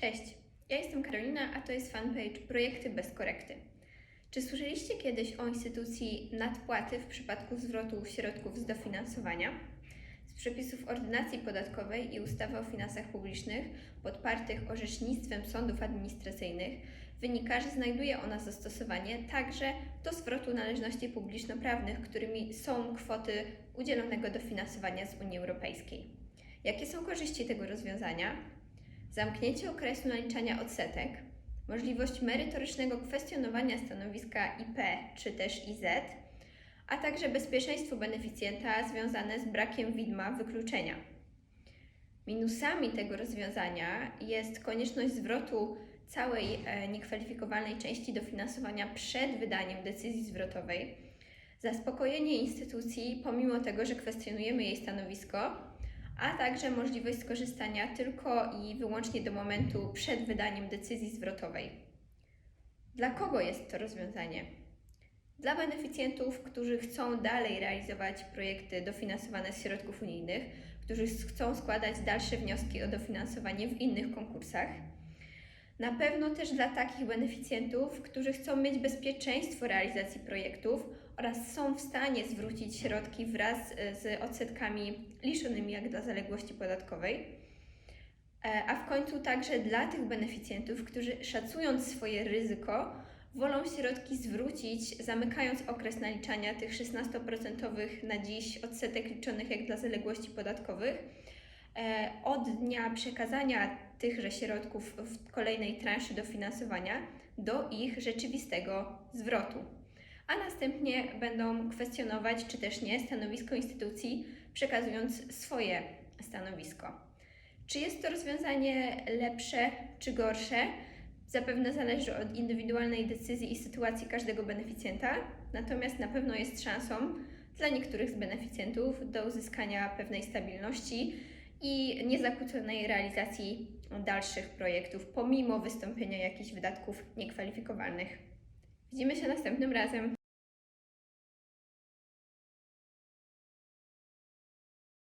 Cześć, ja jestem Karolina, a to jest fanpage Projekty bez korekty. Czy słyszeliście kiedyś o instytucji nadpłaty w przypadku zwrotu środków z dofinansowania? Z przepisów ordynacji podatkowej i ustawy o finansach publicznych, podpartych orzecznictwem sądów administracyjnych, wynika, że znajduje ona zastosowanie także do zwrotu należności publiczno-prawnych, którymi są kwoty udzielonego dofinansowania z Unii Europejskiej. Jakie są korzyści tego rozwiązania? Zamknięcie okresu naliczania odsetek, możliwość merytorycznego kwestionowania stanowiska IP czy też IZ, a także bezpieczeństwo beneficjenta związane z brakiem widma wykluczenia. Minusami tego rozwiązania jest konieczność zwrotu całej e, niekwalifikowalnej części dofinansowania przed wydaniem decyzji zwrotowej, zaspokojenie instytucji pomimo tego, że kwestionujemy jej stanowisko, a także możliwość skorzystania tylko i wyłącznie do momentu przed wydaniem decyzji zwrotowej. Dla kogo jest to rozwiązanie? Dla beneficjentów, którzy chcą dalej realizować projekty dofinansowane z środków unijnych, którzy chcą składać dalsze wnioski o dofinansowanie w innych konkursach. Na pewno też dla takich beneficjentów, którzy chcą mieć bezpieczeństwo realizacji projektów oraz są w stanie zwrócić środki wraz e, z odsetkami liczonymi jak dla zaległości podatkowej. E, A w końcu także dla tych beneficjentów, którzy szacując swoje ryzyko, wolą środki zwrócić, zamykając okres naliczania tych 16% na dziś odsetek liczonych jak dla zaległości podatkowych e, od dnia przekazania tychże środków w kolejnej transzy dofinansowania do ich rzeczywistego zwrotu. A następnie będą kwestionować, czy też nie, stanowisko instytucji, przekazując swoje stanowisko. Czy jest to rozwiązanie lepsze czy gorsze? Zapewne zależy od indywidualnej decyzji i sytuacji każdego beneficjenta, natomiast na pewno jest szansą dla niektórych z beneficjentów do uzyskania pewnej stabilności i niezakłóconej realizacji dalszych projektów, pomimo wystąpienia jakichś wydatków niekwalifikowalnych. Widzimy się następnym razem.